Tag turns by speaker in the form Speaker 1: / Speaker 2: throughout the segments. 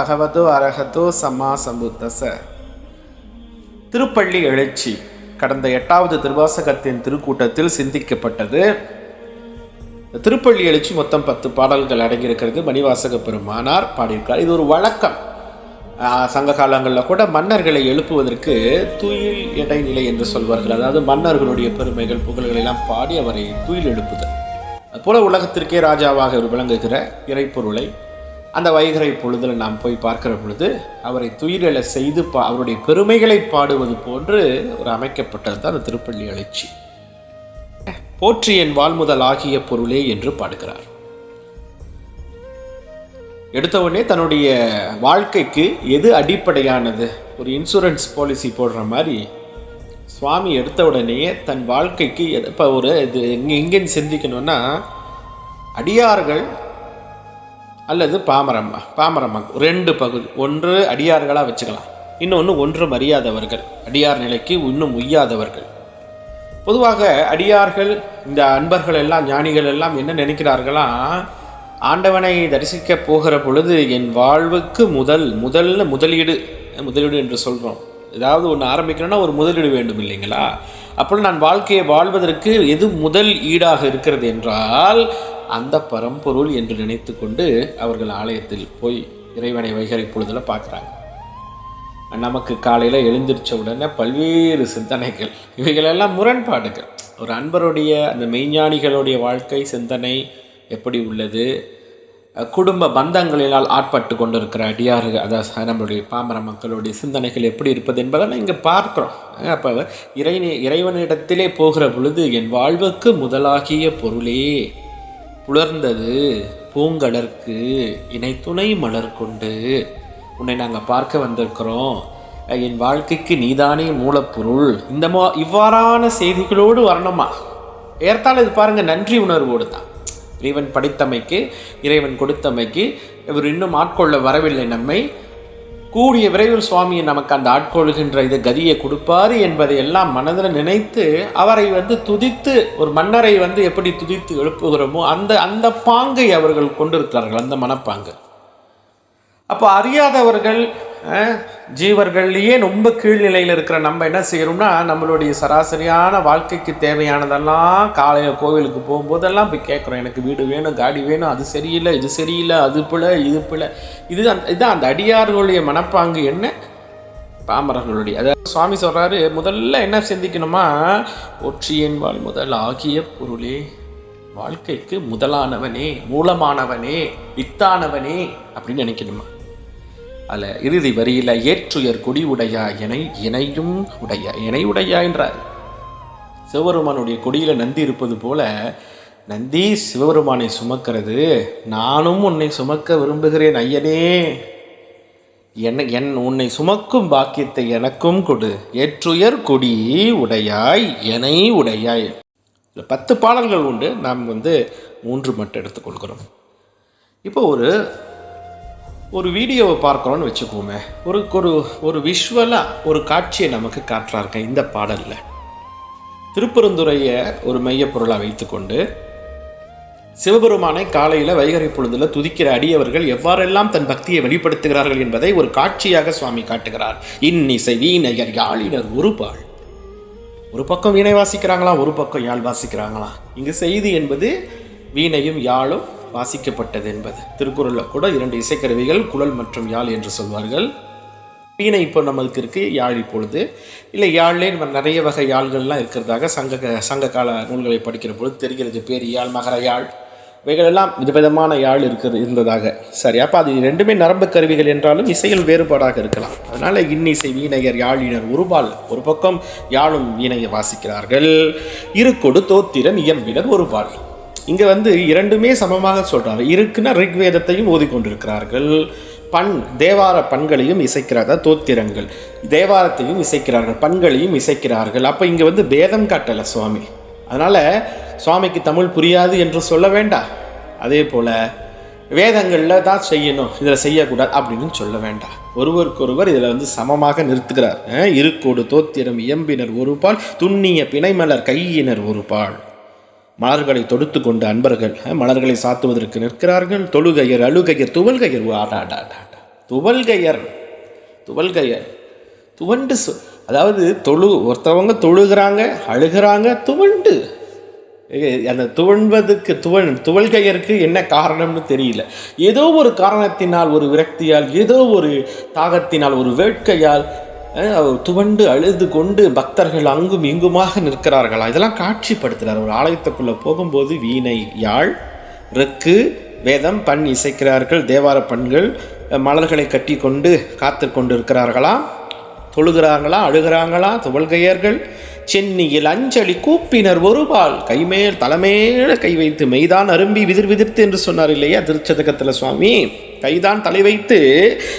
Speaker 1: பகவதோ அரகதோ சம்மா சம்புத்தச. திருப்பள்ளி எழுச்சி கடந்த எட்டாவது திருவாசகத்தின் திருக்கூட்டத்தில் சிந்திக்கப்பட்டது. திருப்பள்ளி எழுச்சி மொத்தம் பத்து பாடல்கள் அடங்கியிருக்கிறது. மணிவாசக பெருமானார் பாடியிருக்கார் இது ஒரு வழக்கம். சங்க காலங்களில் கூட மன்னர்களை எழுப்புவதற்கு துயில் இடைநிலை என்று சொல்வார்கள். அதாவது மன்னர்களுடைய பெருமைகள் புகழ்களெல்லாம் பாடி அவரை துயில் எழுப்புதல். அதுபோல உலகத்திற்கே ராஜாவாக விளங்குகிற இறைப்பொருளை அந்த வைகரை பொழுதில் நாம் போய் பார்க்கிற பொழுது அவரை துயிலெழ செய்து பா அவருடைய பெருமைகளை பாடுவது போன்று ஒரு அமைக்கப்பட்டது தான் அந்த திருப்பள்ளி எழுச்சி போற்றி என் வாழ்முதல் ஆகிய பொருளே என்று பாடுகிறார். எடுத்தவுடனே தன்னுடைய வாழ்க்கைக்கு எது அடிப்படையானது? ஒரு இன்சூரன்ஸ் பாலிசி போடுற மாதிரி சுவாமி எடுத்த உடனேயே தன் வாழ்க்கைக்கு இப்போ ஒரு இது எங்கே எங்கேன்னு சிந்திக்கணும்னா அடியார்கள் அல்லது பாமரம் பாமரம் ரெண்டு பகுதி ஒன்று அடியார்களாக வச்சுக்கலாம். இன்னொன்று ஒன்று அறியாதவர்கள் அடியார் நிலைக்கு இன்னும் உய்யாதவர்கள். பொதுவாக அடியார்கள் இந்த அன்பர்கள் எல்லாம் ஞானிகள் எல்லாம் என்ன நினைக்கிறார்களா ஆண்டவனை தரிசிக்க போகிற பொழுது என் வாழ்வுக்கு முதல் முதல்ல முதலீடு முதலீடு என்று சொல்கிறோம் ஏதாவது ஒன்று ஆரம்பிக்கணும்னா ஒரு முதலீடு வேண்டும் இல்லைங்களா? அப்போ நான் வாழ்க்கையை வாழ்வதற்கு எது முதல் ஈடாக இருக்கிறது என்றால் அந்த பரம்பொருள் என்று நினைத்து கொண்டு அவர்கள் ஆலயத்தில் போய் இறைவனை வைகரை பொழுதில் பார்க்குறாங்க. நமக்கு காலையில் எழுந்திரிச்ச உடனே பல்வேறு சிந்தனைகள். இவைகளெல்லாம் முரண்பாடுகள். ஒரு அன்பருடைய அந்த மெய்ஞானிகளுடைய வாழ்க்கை சிந்தனை எப்படி உள்ளது? குடும்ப பந்தங்களினால் ஆட்பட்டு கொண்டிருக்கிற அடியார்கள் அதாவது நம்மளுடைய பாமர மக்களுடைய சிந்தனைகள் எப்படி இருப்பது என்பதெல்லாம் இங்கே பார்க்குறோம். அப்போ இறை இறைவனிடத்திலே போகிற பொழுது என் வாழ்வுக்கு முதலாகிய பொருளே. புலர்ந்தது பூங்கடற்கு இணை துணை மலர் கொண்டு. உன்னை நாங்கள் பார்க்க வந்திருக்கிறோம். என் வாழ்க்கைக்கு நீதானே மூலப்பொருள். இந்த மா இவ்வாறான செய்திகளோடு வரணுமா? ஏற்றாலும் இது பாருங்கள் நன்றி உணர்வோடு தான். இறைவன் படித்தமைக்கு இறைவன் கொடுத்தமைக்கு இவர் இன்னும் ஆட்கொள்ள வரவில்லை நம்மை. கூடிய விரைவில் சுவாமியை நமக்கு அந்த ஆட்கொள்கின்ற இது கதியை கொடுப்பாரு என்பதை எல்லாம் மனதில் நினைத்து அவரை வந்து துதித்து ஒரு மன்னரை வந்து எப்படி துதித்து எழுப்புகிறோமோ அந்த அந்த பாங்கை அவர்கள் கொண்டிருக்கிறார்கள் அந்த மனப்பாங்கு. அப்போ அறியாதவர்கள் ஜீவர்கள்லேயே ரொம்ப கீழ்நிலையில் இருக்கிற நம்ம என்ன செய்கிறோம்னா நம்மளுடைய சராசரியான வாழ்க்கைக்கு தேவையானதெல்லாம் காலையில் கோவிலுக்கு போகும்போதெல்லாம் போய் கேட்குறோம். எனக்கு வீடு வேணும் காடி வேணும் அது சரியில்லை இது சரியில்லை அது போல இது போல இது அந்த இதுதான் அந்த அடியார்களுடைய மனப்பாங்கு என்ன? பாமரர்களுடைய. அதாவது சுவாமி சொல்கிறாரு முதல்ல என்ன சிந்திக்கணுமா? ஒற்றியன் வாழ் முதல் ஆகிய பொருளே வாழ்க்கைக்கு முதலானவனே மூலமானவனே வித்தானவனே அப்படின்னு நினைக்கணுமா? அதில் இறுதி வரியில் ஏற்றுயர் கொடி உடையா இணை இணையும் உடையா இணை உடையா என்றார். சிவபெருமானுடைய கொடியில் நந்தி இருப்பது போல நந்தி சிவபெருமானை சுமக்கிறது நானும் உன்னை சுமக்க விரும்புகிறேன் ஐயனே. என்ன என் உன்னை சுமக்கும் பாக்கியத்தை எனக்கும் கொடு. ஏற்றுயர் கொடி உடையாய் எனை உடையாய். பத்து பாடல்கள் உண்டு. நாம் வந்து மூன்று மட்டும் எடுத்துக்கொள்கிறோம் இப்போ ஒரு ஒரு வீடியோவை பார்க்குறோன்னு வச்சுக்கோமே. ஒரு ஒரு ஒரு விஷுவலாக ஒரு காட்சியை நமக்கு காட்டுறாருங்க இந்த பாடலில். திருப்பெருந்துறையை ஒரு மையப்பொருளாக வைத்துக்கொண்டு சிவபெருமானை காலையில் வைகறை பொழுதில் துதிக்கிற அடியவர்கள் எவ்வாறெல்லாம் தன் பக்தியை வெளிப்படுத்துகிறார்கள் என்பதை ஒரு காட்சியாக சுவாமி காட்டுகிறார். இன்னிசை வீணையர் யாழினர் ஒரு பாள். ஒரு பக்கம் வீணை வாசிக்கிறாங்களாம் ஒரு பக்கம் யாழ் வாசிக்கிறாங்களாம். இங்கு செய்தி என்பது வீணையும் யாழும் வாசிக்கப்பட்டது என்பது. திருக்குறளில் கூட இரண்டு இசைக்கருவிகள் குழல் மற்றும் யாழ் என்று சொல்வார்கள். வீணை இப்போ நம்மளுக்கு இருக்குது யாழ் இப்பொழுது. இல்லை யாழ்லே நம்ம நிறைய வகை யாழ்கள்லாம் இருக்கிறதாக சங்க சங்க கால நூல்களை படிக்கிற பொழுது தெரிகிறது. பேர் யாழ் மகர யாழ். இவைகளெல்லாம் விதவிதமான யாழ் இருக்கிறது இருந்ததாக. சரி அப்போ அது ரெண்டுமே நரம்பு கருவிகள் என்றாலும் இசையில் வேறுபாடாக இருக்கலாம். அதனால் இன்னிசை வீணையர் யாழினர் ஒருபால் ஒரு பக்கம் யாழும் வீணையை வாசிக்கிறார்கள். இரு கொடு தோத்திரன் இயம்பினர் ஒருபால். இங்கே வந்து இரண்டுமே சமமாக சொல்கிறாங்க இருக்குன்னா ரிக்வேதத்தையும் ஓதிக்கொண்டிருக்கிறார்கள். பண் தேவார பண்களையும் இசைக்கிறார் தோத்திரங்கள். தேவாரத்தையும் இசைக்கிறார்கள் பண்களையும் இசைக்கிறார்கள். அப்போ இங்கே வந்து பேதம் காட்டலை சுவாமி. அதனால் சுவாமிக்கு தமிழ் புரியாது என்று சொல்ல வேண்டாம். அதே போல் வேதங்களில் தான் செய்யணும் இதில் செய்யக்கூடாது அப்படின்னு சொல்ல வேண்டாம். ஒருவருக்கொருவர் இதில் வந்து சமமாக நிறுத்துகிறார். இருக்கோடு தோத்திரம் இயம்பினர் ஒரு பால் துண்ணிய பிணைமலர் கையினர் ஒரு பால் மலர்களை தொடுத்து கொண்டு அன்பர்கள் மலர்களை சாத்துவதற்கு நிற்கிறார்கள். தொழுகையர் அழுகையர் துவல்கையர் ஆடாடாடா துவல்கையர் துவல்கையர் துவண்டு சொ அதாவது தொழு ஒருத்தவங்க தொழுகிறாங்க அழுகிறாங்க துவண்டு. அந்த துவண்பதுக்கு துவன் துவல்கையருக்கு என்ன காரணம்னு தெரியல. ஏதோ ஒரு காரணத்தினால் ஒரு விரக்தியால் ஏதோ ஒரு தாகத்தினால் ஒரு வேட்கையால் துவண்டு அழுது கொண்டு பக்தர்கள் அங்கும் இங்குமாக நிற்கிறார்களா? இதெல்லாம் காட்சிப்படுத்துகிறார் ஒரு ஆலயத்துக்குள்ளே போகும்போது வீணை யாழ் ரெக்கு வேதம் பண் இசைக்கிறார்கள் தேவார பண்கள் மலர்களை கட்டி கொண்டு காத்து கொண்டு இருக்கிறார்களா தொழுகிறாங்களா அழுகிறாங்களா துவல்கையர்கள் சென்னியில் அஞ்சலி கூப்பினர் ஒருபால். கைமேல் தலைமேல கை வைத்து மெய்தான் அரும்பி விதிர் விதிர்த்து என்று சொன்னார் இல்லையா திருச்சதகத்தில் சுவாமி? கைதான் தலை வைத்து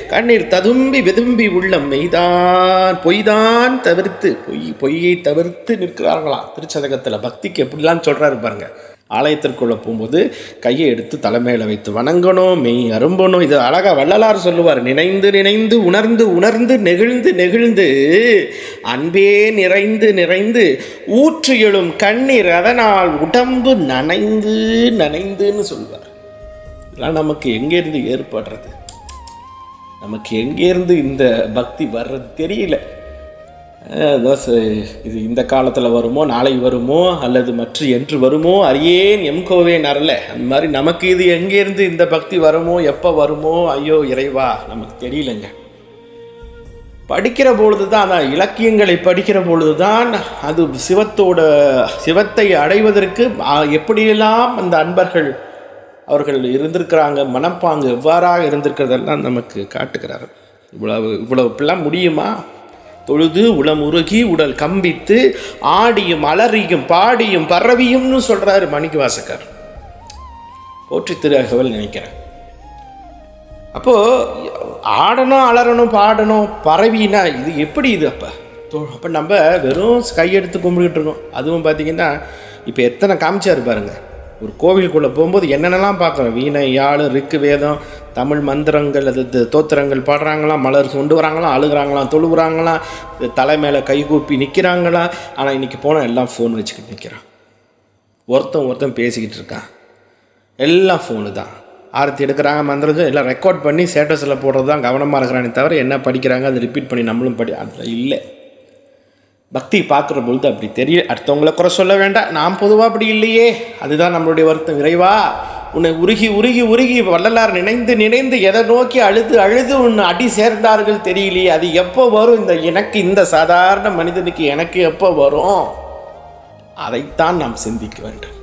Speaker 1: கண்ணீர் ததும்பி விதும்பி உள்ளம் மெய்தான் பொய்தான் தவிர்த்து பொய் பொய்யை தவிர்த்து நிற்கிறார்களாம். திருச்சதகத்தில் பக்திக்கு எப்படிலாம் சொல்கிறாரு பாருங்கள் ஆலயத்திற்குள்ளே போகும்போது கையை எடுத்து தலைமையில் வைத்து வணங்கணும் மெய் அரும்பணும் இது அழகா வள்ளலார் சொல்லுவார் நினைந்து நினைந்து உணர்ந்து உணர்ந்து நெகிழ்ந்து நெகிழ்ந்து அன்பே நிறைந்து நிறைந்து ஊற்று எழும் கண்ணீர் அதனால் உடம்பு நனைந்து நனைந்துன்னு சொல்வார் இதெல்லாம் நமக்கு எங்கேருந்து ஏற்படுறது? நமக்கு எங்கேருந்து இந்த பக்தி வர்றது தெரியல. அஹ் அதான் இது இந்த காலத்தில் வருமோ நாளை வருமோ அல்லது மற்ற என்று வருமோ அறியேன் எம்கோவே நரல. அந்த மாதிரி நமக்கு இது எங்கேருந்து இந்த பக்தி வருமோ எப்போ வருமோ ஐயோ இறைவா நமக்கு தெரியலங்க. படிக்கிற பொழுது தான் அதான் இலக்கியங்களை படிக்கிற பொழுது தான் அது சிவத்தோட சிவத்தை அடைவதற்கு எப்படியெல்லாம் அந்த அன்பர்கள் அவர்கள் இருந்திருக்கிறாங்க மனப்பாங்கு எவ்வாறாக இருந்திருக்கிறதெல்லாம் நமக்கு காட்டுகிறார் இவ்வளவு இவ்வளவு இப்படிலாம் முடியுமா? தொழுது உளமுருகி உடல் கம்பித்து ஆடியும் அலறியும் பாடியும் பரவியும்னு சொல்கிறாரு மணிக்கு வாசகர் போற்றி திருகவல் நினைக்கிறேன். அப்போது ஆடணும் அலறணும் பாடணும் பரவினா இது எப்படி இது அப்போ? அப்போ நம்ம வெறும் கையெடுத்து கும்பிட்டுக்கிட்டு இருக்கோம். அதுவும் பார்த்தீங்கன்னா இப்போ எத்தனை காமிச்சார் பாருங்க. ஒரு கோவிலுக்குள்ளே போகும்போது என்னென்னலாம் பார்க்குறோம்? வீணை யாழ் ரிக்கு வேதம் தமிழ் மந்திரங்கள் அது தோத்திரங்கள் பாடுறாங்களாம் மலர் கொண்டு வராங்களாம் அழுகுறாங்களாம் தொழுகிறாங்களாம் தலை மேலே கைகூப்பி நிற்கிறாங்களா ஆனால் இன்றைக்கி போனால் எல்லாம் ஃபோன் வச்சுக்கிட்டு நிற்கிறான் ஒருத்தன் ஒருத்தன் பேசிக்கிட்டு இருக்கான். எல்லாம் ஃபோனு தான். ஆரத்தி எடுக்கிறாங்க மந்திரம் எல்லாம் ரெக்கார்ட் பண்ணி ஸ்டேட்டஸில் போடுறது தான் கவனமாக இருக்கிறானே தவிர என்ன படிக்கிறாங்க அதை ரிப்பீட் பண்ணி நம்மளும் படி அதில் இல்லை. பக்தி பார்க்குற பொழுது அப்படி தெரியல அடுத்தவங்களை குறை சொல்ல வேண்டாம். நாம் பொதுவாக அப்படி இல்லையே. அதுதான் நம்மளுடைய வருத்தம். விரைவாக உன்னை உருகி உருகி உருகி வள்ளலார் நினைந்து நினைந்து எதை நோக்கி அழுது அழுது உன்னை அடி சேர்ந்தார்கள் தெரியலையே? அது எப்போ வரும்? இந்த எனக்கு இந்த சாதாரண மனிதனுக்கு எனக்கு எப்போ வரும்? அதைத்தான் நாம் சிந்திக்க வேண்டும்.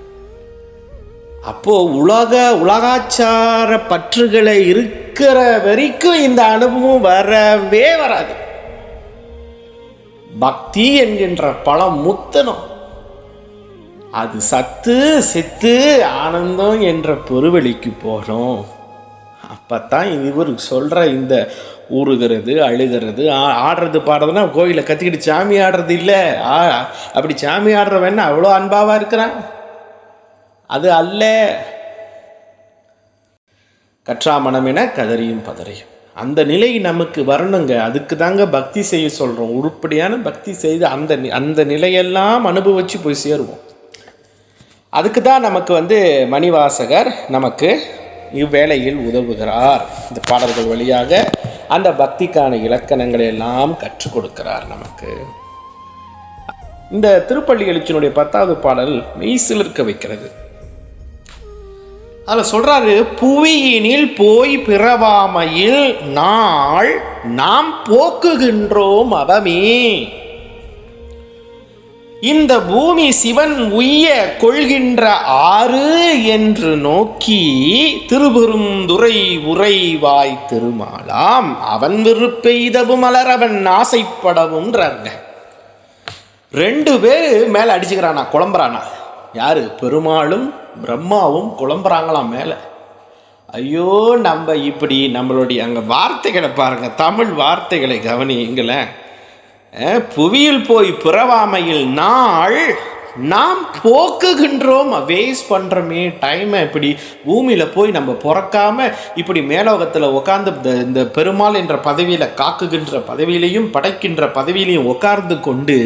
Speaker 1: அப்போ உலக உலகாச்சார பற்றுகளை இருக்கிற வரைக்கும் இந்த அனுபவம் வரவே வராது. பக்தி என்கின்ற பழம் முத்தனம் அது சத்து செத்து ஆனந்தம் என்ற பெருவெளிக்கு போகணும் அப்போத்தான் இவர் சொல்கிற இந்த ஊறுகிறது அழுகிறது ஆ- ஆடுறது பாடுறதுன்னா கோயிலில் கத்திக்கிட்டு சாமி ஆடுறது இல்லை. ஆ அப்படி சாமி ஆடுறவன் அவ்வளோ அன்பாவாக இருக்கிறான்? அது அல்ல. கற்றா மனமென கதறியும் பதறியும் அந்த நிலை நமக்கு வரணுங்க. அதுக்கு தாங்க பக்தி செய்ய சொல்கிறோம் உருப்படியான பக்தி செய்து அந்த நி- அந்த நிலையெல்லாம் அனுபவிச்சு போய் சேருவோம். அதுக்கு தான் நமக்கு வந்து மணிவாசகர் நமக்கு இவ்வேளையில் உதவுகிறார். இந்த பாடல்கள் வழியாக அந்த பக்திக்கான இலக்கணங்களை எல்லாம் கற்றுக் கொடுக்கிறார் நமக்கு. இந்த திருப்பள்ளி எழுச்சியினுடைய பத்தாவது பாடல் மெய் சிலிர்க்க வைக்கிறது. அதில் சொல்கிறாரு புவியினில் போய் பிறவாமையில் நாள் நாம் போக்குகின்றோம் அவமே. இந்த பூமி சிவன் உய்ய கொள்கின்ற ஆறு என்று நோக்கி திருபெருந்துரை உரைவாய் திருமாலாம் அவன் விருப்பெய்தவும் மலரவன் ஆசைப்படவும்ன்றாருங்க ரெண்டு பேர் மேலே அடிச்சுக்கிறானா குழம்புறானா? யாரு? பெருமாளும் பிரம்மாவும் குழம்புறாங்களாம் மேலே? ஐயோ நம்ம இப்படி நம்மளுடைய அங்கே வார்த்தைகளை பாருங்க தமிழ் வார்த்தைகளை கவனியுங்களேன். புவியில் போய் பிறவாமையில் நாள் நாம் போக்குகின்றோம் வேஸ்ட் பண்ணுறோமே டைமை இப்படி பூமியில் போய் நம்ம பிறக்காமல் இப்படி மேலோகத்தில் உட்கார்ந்து இந்த இந்த பெருமாள் என்ற பதவியில் காக்குகின்ற பதவியிலையும் படைக்கின்ற பதவியிலையும் உட்கார்ந்து கொண்டு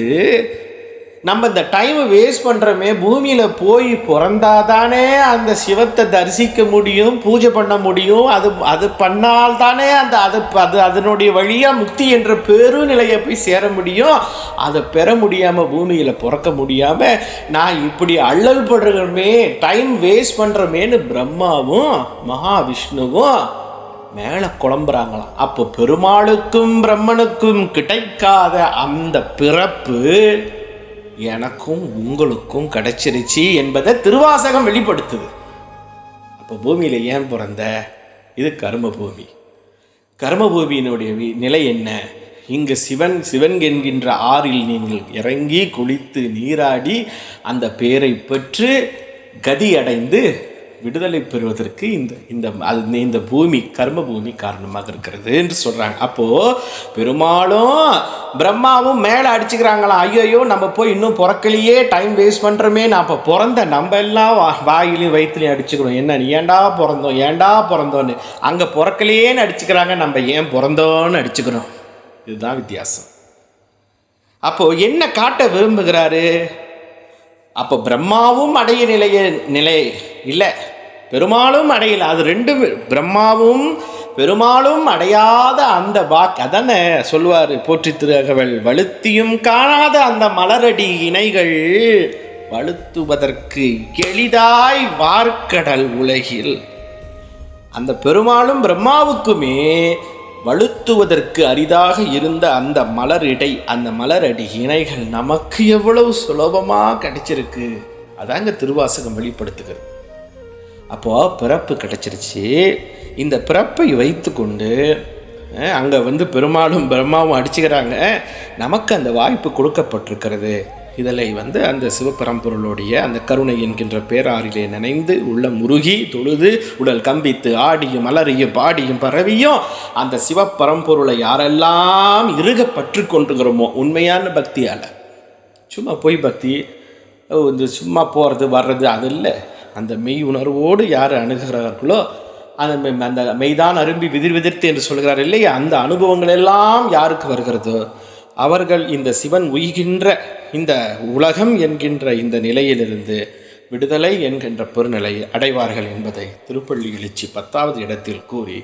Speaker 1: நம்ம இந்த டைம் வேஸ்ட் பண்ணுறோமே பூமியில் போய் பிறந்தாதானே அந்த சிவத்தை தரிசிக்க முடியும் பூஜை பண்ண முடியும். அது அது பண்ணால் தானே அந்த அது அது அதனுடைய வழியாக முக்தி என்ற பெருநிலையை போய் சேர முடியும். அதை பெற முடியாமல் பூமியில் பிறக்க முடியாமல் நான் இப்படி அள்ளல் படுறமே டைம் வேஸ்ட் பண்ணுறமேன்னு பிரம்மாவும் மகாவிஷ்ணுவும் மேலே குழம்புறாங்களாம். அப்போ பெருமாளுக்கும் பிரம்மனுக்கும் கிடைக்காத அந்த பிறப்பு எனக்கும் உங்களுக்கும் கிடைச்சிருச்சு என்பதை திருவாசகம் வெளிப்படுத்துது. அப்போ பூமியில் ஏன் பிறந்த? இது கர்ம பூமி கர்மபூமியினுடைய வி- நிலை என்ன? இங்கு சிவன் சிவன் என்கின்ற ஆறில் நீங்கள் இறங்கி குளித்து நீராடி அந்த பேரை பெற்று கதி அடைந்து விடுதலை பெறுவதற்கு இந்த இந்த அது இந்த பூமி கர்ம பூமி காரணமாக இருக்கிறது என்று சொல்கிறாங்க அப்போது பெருமாளும் பிரம்மாவும் மேலே அடிச்சுக்கிறாங்களாம் ஐயோயோ நம்ம போய் இன்னும் பிறக்கலையே டைம் வேஸ்ட் பண்ணுறோமே நான் அப்போ பிறந்த நம்ம எல்லாம் வா வாயிலையும் வயிற்றுலையும் அடிச்சுக்கிறோம் என்ன நீ பிறந்தோம்? ஏன்டா பிறந்தோன்னு? அங்கே பிறக்கலையேன்னு அடிச்சுக்கிறாங்க. நம்ம ஏன் பிறந்தோன்னு அடிச்சுக்கிறோம். இதுதான் வித்தியாசம். அப்போது என்ன காட்ட விரும்புகிறாரு? அப்போ பிரம்மாவும் அடைய நிலைய நிலை இல்லை. பெருமாளும் அடையல அது ரெண்டும் பிரம்மாவும் பெருமாளும் அடையாத அந்த வாக் அதானே சொல்வார் போற்றி திருகவள் வலுத்தியும் காணாத அந்த மலரடி இணைகள் வலுத்துவதற்கு எளிதாய் வார்க்கடல் உலகில். அந்த பெருமாளும் பிரம்மாவுக்குமே வலுத்துவதற்கு அரிதாக இருந்த அந்த மலர் இடை அந்த மலரடி இணைகள் நமக்கு எவ்வளவு சுலபமாக கிடைச்சிருக்கு. அதாங்க திருவாசகம் வெளிப்படுத்துகிறது. அப்போது பிறப்பு கிடைச்சிருச்சு. இந்த பிறப்பை வைத்துக்கொண்டு அங்கே வந்து பெருமாளும் பிரம்மாவும் அடிச்சுக்கிறாங்க. நமக்கு அந்த வாய்ப்பு கொடுக்கப்பட்டிருக்கிறது. இதில் வந்து அந்த சிவபரம்பொருளுடைய அந்த கருணை என்கின்ற பேராறிலே நினைந்து உள்ள முருகி தொழுது உடல் கம்பித்து ஆடியும் அலறியும் பாடியும் பரவியும் அந்த சிவபரம்பொருளை யாரெல்லாம் இறுக பற்று கொண்டுகிறோமோ உண்மையான பக்தியால். சும்மா பொய் பக்தி ஓ, இந்த சும்மா போகிறது வர்றது அது இல்லை. அந்த மெய் உணர்வோடு யார் அணுகிறார்களோ அந்த அந்த மெய்தான் அரும்பி விதிர் விதிர்த்து என்று சொல்கிறார் இல்லையா? அந்த அனுபவங்கள் எல்லாம் யாருக்கு வருகிறதோ அவர்கள் இந்த சிவன் உய்கின்ற இந்த உலகம் என்கின்ற இந்த நிலையிலிருந்து விடுதலை என்கின்ற பொருநிலை அடைவார்கள் என்பதை திருப்பள்ளி எழுச்சி பத்தாவது இடத்தில் கூறி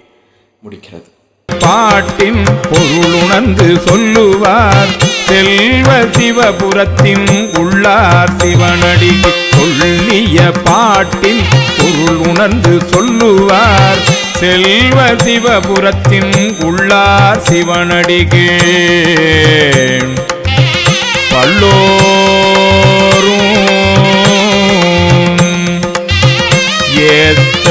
Speaker 1: முடிக்கிறது.
Speaker 2: பாட்டின் பொருளுணர்ந்து சொல்லுவார் செல்வ சிவபுரத்தின் உள்ளார் சிவனடி சொல்லிய பாட்டில் பொருள் உணர்ந்து சொல்லுவார். செல்வ சிவபுரத்தின் உள்ளார் சிவனடிகே பல்லோரும் ஏத்த